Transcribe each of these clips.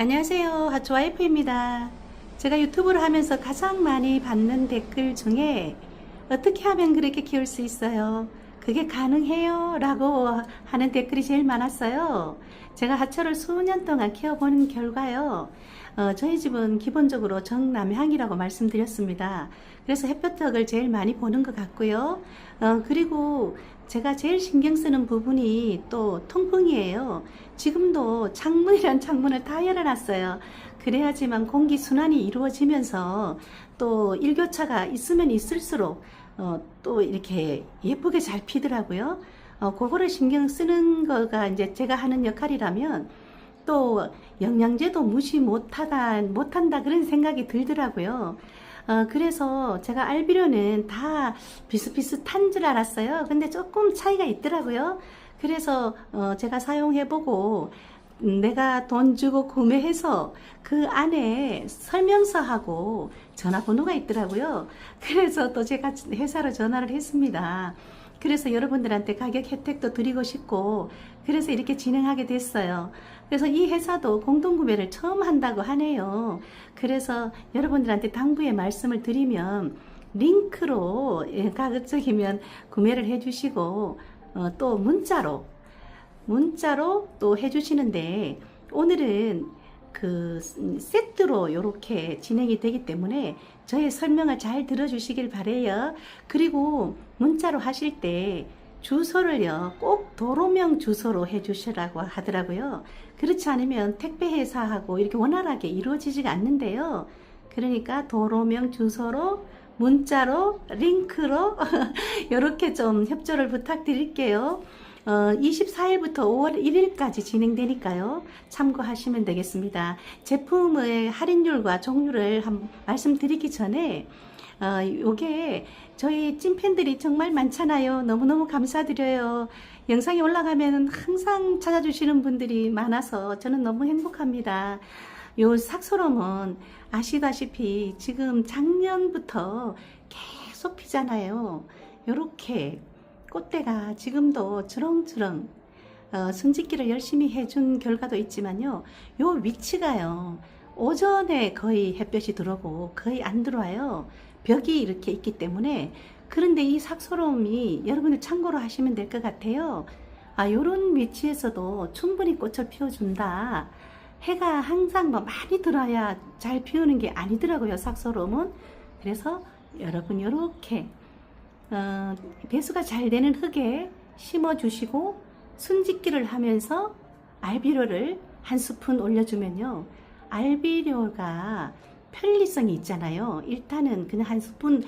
안녕하세요. 하츠와이프입니다. 제가 유튜브를 하면서 가장 많이 받는 댓글 중에 어떻게 하면 그렇게 키울 수 있어요? 그게 가능해요? 라고 하는 댓글이 제일 많았어요. 제가 하초를 수년 동안 키워보는 결과요. 어, 저희 집은 기본적으로 정남향이라고 말씀드렸습니다. 그래서 햇볕을 제일 많이 보는 것 같고요. 어, 그리고 제가 제일 신경 쓰는 부분이 또 통풍이에요. 지금도 창문이란 창문을 다 열어놨어요. 그래야지만 공기 순환이 이루어지면서 또 일교차가 있으면 있을수록 어, 또 이렇게 예쁘게 잘 피더라고요. 어, 그거를 신경 쓰는 거가 이제 제가 하는 역할이라면 또 영양제도 무시 못하다 못한다 그런 생각이 들더라고요. 어, 그래서 제가 알비료는 다 비슷비슷한 줄 알았어요. 근데 조금 차이가 있더라고요. 그래서 어, 제가 사용해보고 음, 내가 돈 주고 구매해서 그 안에 설명서하고 전화번호가 있더라고요. 그래서 또 제가 회사로 전화를 했습니다. 그래서 여러분들한테 가격 혜택도 드리고 싶고 그래서 이렇게 진행하게 됐어요. 그래서 이 회사도 공동구매를 처음 한다고 하네요. 그래서 여러분들한테 당부의 말씀을 드리면 링크로 예, 가급적이면 구매를 해주시고 어, 또 문자로 문자로 또 해주시는데 오늘은 그 세트로 이렇게 진행이 되기 때문에 저의 설명을 잘 들어주시길 바래요. 그리고 문자로 하실 때 주소를요 꼭 도로명 주소로 해주시라고 하더라고요. 그렇지 않으면 택배 회사하고 이렇게 원활하게 이루어지지가 않는데요. 그러니까 도로명 주소로 문자로 링크로 이렇게 좀 협조를 부탁드릴게요. 어, 24일부터 5월 1일까지 진행되니까요. 참고하시면 되겠습니다. 제품의 할인율과 종류를 한 말씀드리기 전에 어, 요게 저희 찐팬들이 정말 많잖아요. 너무너무 감사드려요. 영상이 올라가면 항상 찾아주시는 분들이 많아서 저는 너무 행복합니다. 요 삭소롬은 아시다시피 지금 작년부터 계속 피잖아요. 요렇게 꽃대가 지금도 주렁주렁 어, 순짓기를 열심히 해준 결과도 있지만요. 요 위치가요. 오전에 거의 햇볕이 들어오고 거의 안 들어와요. 벽이 이렇게 있기 때문에 그런데 이 삭소롬이 여러분들 참고로 하시면 될 것 같아요. 아, 요런 위치에서도 충분히 꽃을 피워준다. 해가 항상 뭐 많이 들어야 잘 피우는 게 아니더라고요, 삭소롬은. 그래서 여러분 요렇게 어, 배수가 잘 되는 흙에 심어 주시고 순짓기를 하면서 알비료를 한 스푼 올려주면요. 알비료가 편리성이 있잖아요. 일단은 그냥 한 스푼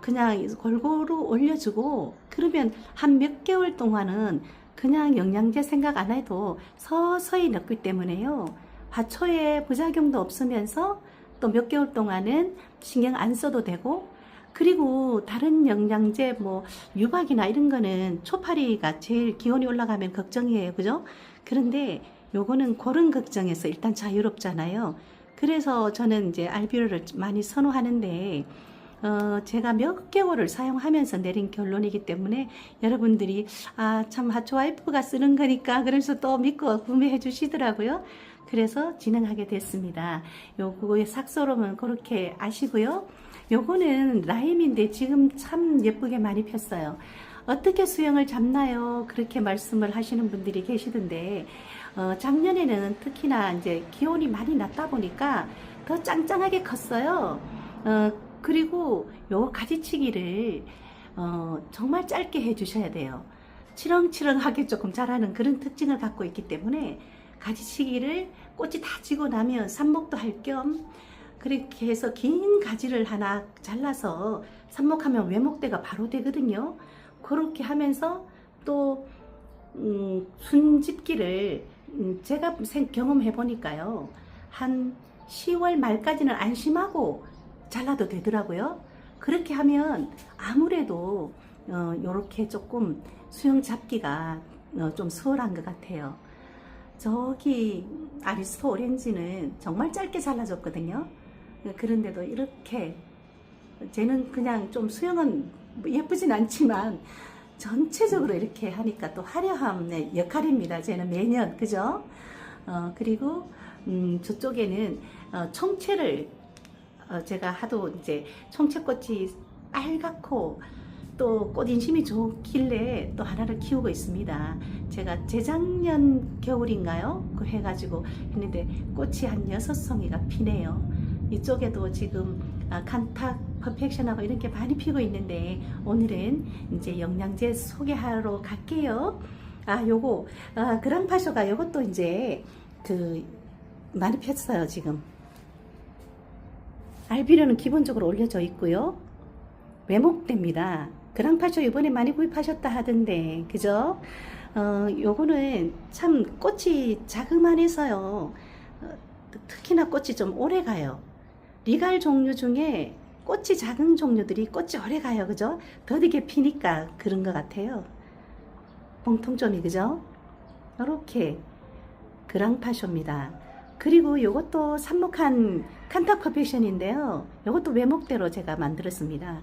그냥 골고루 올려주고 그러면 한 몇 개월 동안은 그냥 영양제 생각 안 해도 서서히 넣기 때문에요. 화초에 부작용도 없으면서 또 몇 개월 동안은 신경 안 써도 되고 그리고 다른 영양제 뭐 유박이나 이런 거는 초파리가 제일 기온이 올라가면 걱정이에요. 그죠? 그런데 요거는 그런 걱정에서 일단 자유롭잖아요. 그래서 저는 이제 알비료를 많이 선호하는데 어, 제가 몇 개월을 사용하면서 내린 결론이기 때문에 여러분들이 아, 참 하초와이프가 쓰는 거니까 그래서 또 믿고 구매해 주시더라고요. 그래서 진행하게 됐습니다. 요거의 삭소롬은 그렇게 아시고요. 요거는 라임인데 지금 참 예쁘게 많이 폈어요. 어떻게 수영을 잡나요? 그렇게 말씀을 하시는 분들이 계시던데, 어, 작년에는 특히나 이제 기온이 많이 낮다 보니까 더 짱짱하게 컸어요. 어, 그리고 요 가지치기를, 어, 정말 짧게 해주셔야 돼요. 치렁치렁하게 조금 자라는 그런 특징을 갖고 있기 때문에 가지치기를 꽃이 다 지고 나면 삽목도 할겸 그렇게 해서 긴 가지를 하나 잘라서 삽목하면 외목대가 바로 되거든요. 그렇게 하면서 또 음, 순집기를 음, 제가 생- 경험해 보니까요. 한 10월 말까지는 안심하고 잘라도 되더라고요. 그렇게 하면 아무래도 어, 요렇게 조금 수영 잡기가 어, 좀 수월한 것 같아요. 저기 아리스토 오렌지는 정말 짧게 잘라줬거든요. 그런데도 이렇게 쟤는 그냥 좀 수영은 예쁘진 않지만 전체적으로 이렇게 하니까 또 화려함의 역할입니다. 쟤는 매년 그죠? 어, 그리고 음, 저쪽에는 어, 청채를 어, 제가 하도 이제 청채꽃이 빨갛고 또 꽃인심이 좋길래 또 하나를 키우고 있습니다. 제가 재작년 겨울인가요? 그 해가지고 했는데 꽃이 한 여섯 송이가 피네요. 이쪽에도 지금 아, 칸탁 퍼펙션하고 이런 게 많이 피고 있는데 오늘은 이제 영양제 소개하러 갈게요. 아, 요거 아, 그랑파쇼가 요것도 이제 그 많이 폈어요 지금. 알비료는 기본적으로 올려져 있고요. 외목됩니다. 그랑파쇼 이번에 많이 구입하셨다 하던데, 그죠? 어, 요거는 참 꽃이 자그만해서요. 어, 특히나 꽃이 좀 오래 가요. 리갈 종류 중에 꽃이 작은 종류들이 꽃이 오래 가요. 그죠? 더디게 피니까 그런 것 같아요. 공통점이, 그죠? 이렇게 그랑파쇼입니다. 그리고 요것도 삽목한 칸타 퍼펙션인데요. 요것도 외목대로 제가 만들었습니다.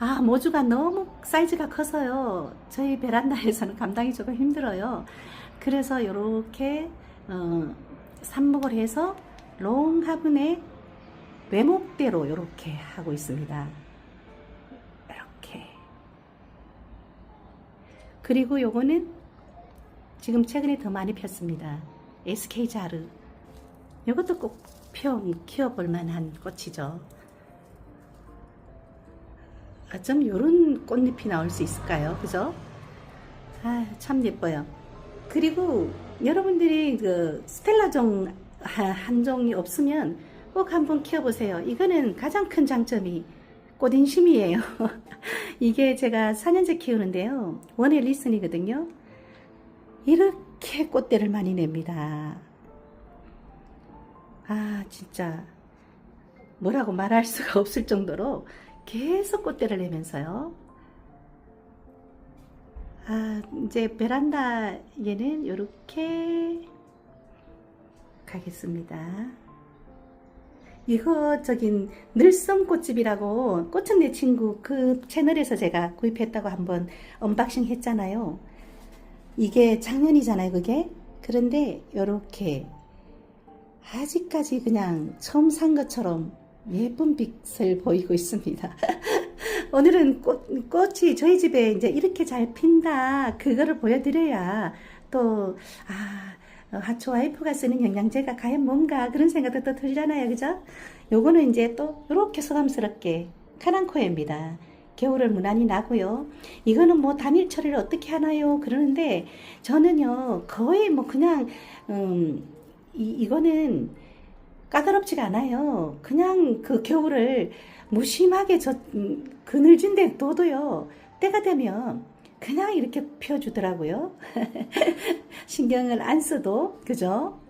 아, 모주가 너무 사이즈가 커서요. 저희 베란다에서는 감당이 조금 힘들어요. 그래서 이렇게 어, 삽목을 해서 롱 화분에 외목대로 이렇게 하고 있습니다. 이렇게. 그리고 요거는 지금 최근에 더 많이 폈습니다. SK 자르. 이것도 꼭 펴, 키워볼 만한 꽃이죠. 아, 좀 이런 꽃잎이 나올 수 있을까요? 그죠? 아, 참 예뻐요. 그리고 여러분들이 그 스텔라종 하- 한 종이 없으면 꼭 한번 키워보세요. 이거는 가장 큰 장점이 꽃인심이에요. 이게 제가 4년째 키우는데요. 원의 리슨이거든요. 이렇게 꽃대를 많이 냅니다. 아, 진짜 뭐라고 말할 수가 없을 정도로 계속 꽃대를 내면서요. 아, 이제 베란다에는 이렇게 가겠습니다. 이거 저긴 늘섬 꽃집이라고 꽃은 내 친구 그 채널에서 제가 구입했다고 한번 언박싱 했잖아요. 이게 작년이잖아요, 그게. 그런데 이렇게 아직까지 그냥 처음 산 것처럼 예쁜 빛을 보이고 있습니다. 오늘은 꽃, 꽃이 저희 집에 이제 이렇게 잘 핀다. 그거를 보여드려야 또, 아, 어, 하초 와이프가 쓰는 영양제가 과연 뭔가 그런 생각도 또 들잖아요. 그죠? 요거는 이제 또 이렇게 소감스럽게 카랑코에입니다. 겨울을 무난히 나고요. 이거는 뭐 단일 처리를 어떻게 하나요? 그러는데 저는요 거의 뭐 그냥 음, 이, 이거는 까다롭지가 않아요. 그냥 그 겨울을 무심하게 저 음, 그늘진 데 둬도요. 때가 되면 그냥 이렇게 펴주더라고요. 신경을 안 써도 그죠?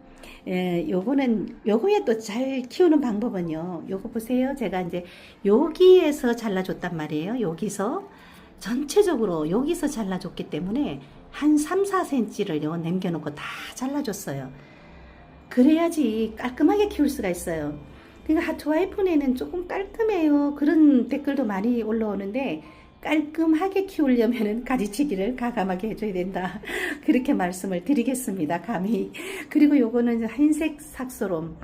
예, 요거는 요거에 또 잘 키우는 방법은요. 요거 보세요. 제가 이제 여기에서 잘라줬단 말이에요. 여기서 전체적으로 여기서 잘라줬기 때문에 한 3, 4cm를 요 남겨놓고 다 잘라줬어요. 그래야지 깔끔하게 키울 수가 있어요. 그러니까 하트와이폰에는 조금 깔끔해요. 그런 댓글도 많이 올라오는데 깔끔하게 키우려면 가지치기를 가감하게 해줘야 된다. 그렇게 말씀을 드리겠습니다. 감히. 그리고 요거는 흰색 삭소롬.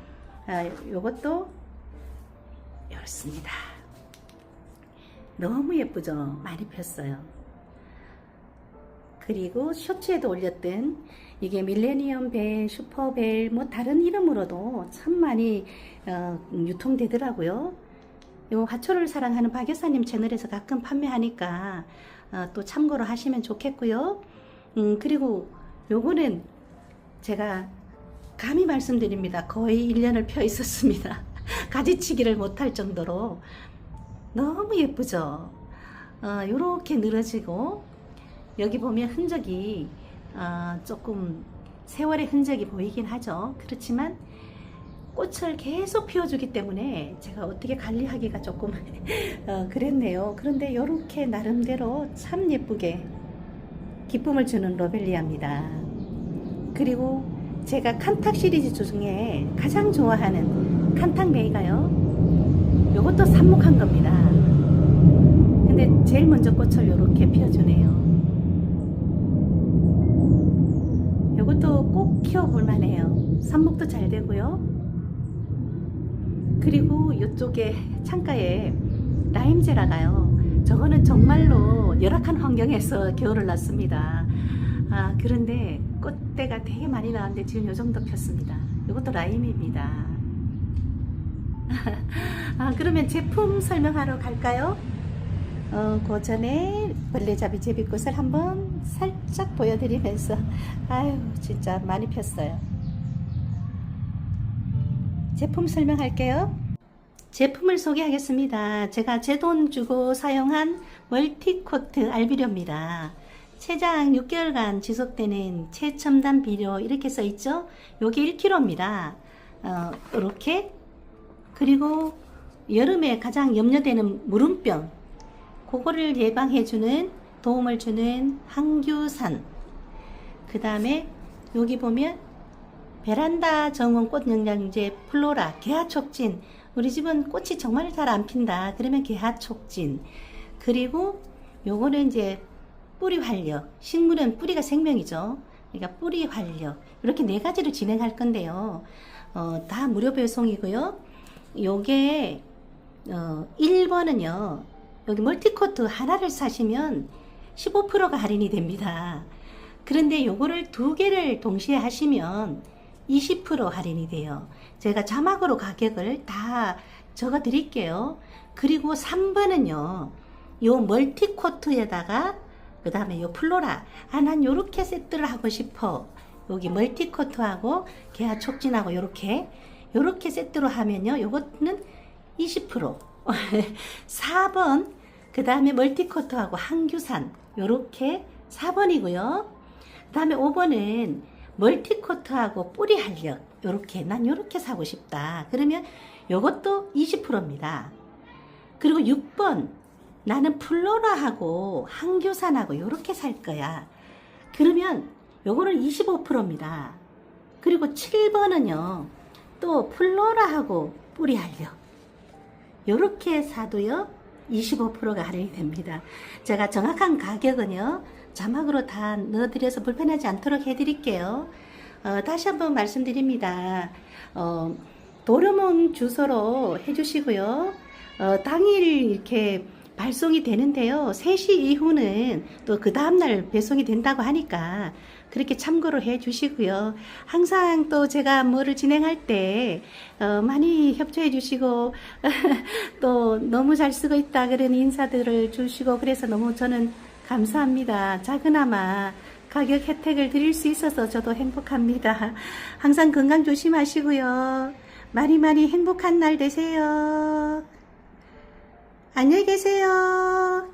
아, 요것도 이렇습니다. 너무 예쁘죠? 많이 폈어요. 그리고 쇼츠에도 올렸던 이게 밀레니엄 벨, 슈퍼벨, 뭐 다른 이름으로도 참 많이 어, 유통되더라고요. 요 화초를 사랑하는 박 여사님 채널에서 가끔 판매하니까 어, 또 참고로 하시면 좋겠고요. 음, 그리고 요거는 제가 감히 말씀드립니다. 거의 1년을 펴 있었습니다. 가지치기를 못할 정도로 너무 예쁘죠? 어, 요렇게 늘어지고 여기 보면 흔적이 어, 조금 세월의 흔적이 보이긴 하죠. 그렇지만 꽃을 계속 피워주기 때문에 제가 어떻게 관리하기가 조금 어, 그랬네요. 그런데 이렇게 나름대로 참 예쁘게 기쁨을 주는 로벨리아입니다. 그리고 제가 칸탁 시리즈 중에 가장 좋아하는 칸탁 메이가요. 이것도 삽목한 겁니다. 근데 제일 먼저 꽃을 이렇게 피워주네요. 요것도 꼭 키워볼 만해요. 삽목도 잘 되고요. 그리고 이쪽에 창가에 라임제라가요. 저거는 정말로 열악한 환경에서 겨울을 났습니다. 아, 그런데 꽃대가 되게 많이 나왔는데 지금 요 정도 폈습니다. 이것도 라임입니다. 아, 그러면 제품 설명하러 갈까요? 어, 그 전에 벌레잡이 제비꽃을 한번 살짝 보여드리면서 아유 진짜 많이 폈어요. 제품 설명할게요. 제품을 소개하겠습니다. 제가 제 돈 주고 사용한 멀티코트 알비료입니다. 체장 6개월간 지속되는 최첨단 비료 이렇게 써 있죠? 요게 1kg입니다. 어, 이렇게 그리고 여름에 가장 염려되는 무름병 그거를 예방해주는 도움을 주는 항규산 그 다음에 여기 보면 베란다 정원 꽃 영양제 플로라 개화촉진. 우리 집은 꽃이 정말 잘 안 핀다. 그러면 개화촉진. 그리고 요거는 이제 뿌리 활력. 식물은 뿌리가 생명이죠. 그러니까 뿌리 활력. 이렇게 네 가지로 진행할 건데요. 어, 다 무료 배송이고요. 요게 어, 1번은요. 여기 멀티코트 하나를 사시면 15%가 할인이 됩니다. 그런데 요거를 두 개를 동시에 하시면 20% 할인이 돼요. 제가 자막으로 가격을 다 적어 드릴게요. 그리고 3번은요. 요 멀티 코트에다가 그 다음에 요 플로라 아 난 요렇게 세트를 하고 싶어 여기 멀티 코트하고 개화 촉진하고 요렇게 요렇게 세트로 하면요 요거는 20% 4번 그 다음에 멀티 코트하고 항규산 요렇게 4번이고요 그 다음에 5번은 멀티코트하고 뿌리 활력 요렇게 난 요렇게 사고 싶다. 그러면 요것도 20%입니다. 그리고 6번 나는 플로라하고 항규산하고 요렇게 살 거야. 그러면 요거는 25%입니다. 그리고 7번은요 또 플로라하고 뿌리 활력 요렇게 사도요 25%가 할인이 됩니다. 제가 정확한 가격은요 자막으로 다 넣어드려서 불편하지 않도록 해드릴게요. 어, 다시 한번 말씀드립니다. 어, 도료몬 주소로 해주시고요. 어, 당일 이렇게 발송이 되는데요. 3시 이후는 또 그 다음날 배송이 된다고 하니까 그렇게 참고로 해 주시고요. 항상 또 제가 뭐를 진행할 때 어, 많이 협조해 주시고 또 너무 잘 쓰고 있다 그런 인사들을 주시고 그래서 너무 저는 감사합니다. 작은아마 가격 혜택을 드릴 수 있어서 저도 행복합니다. 항상 건강 조심하시고요. 많이 많이 행복한 날 되세요. 안녕히 계세요.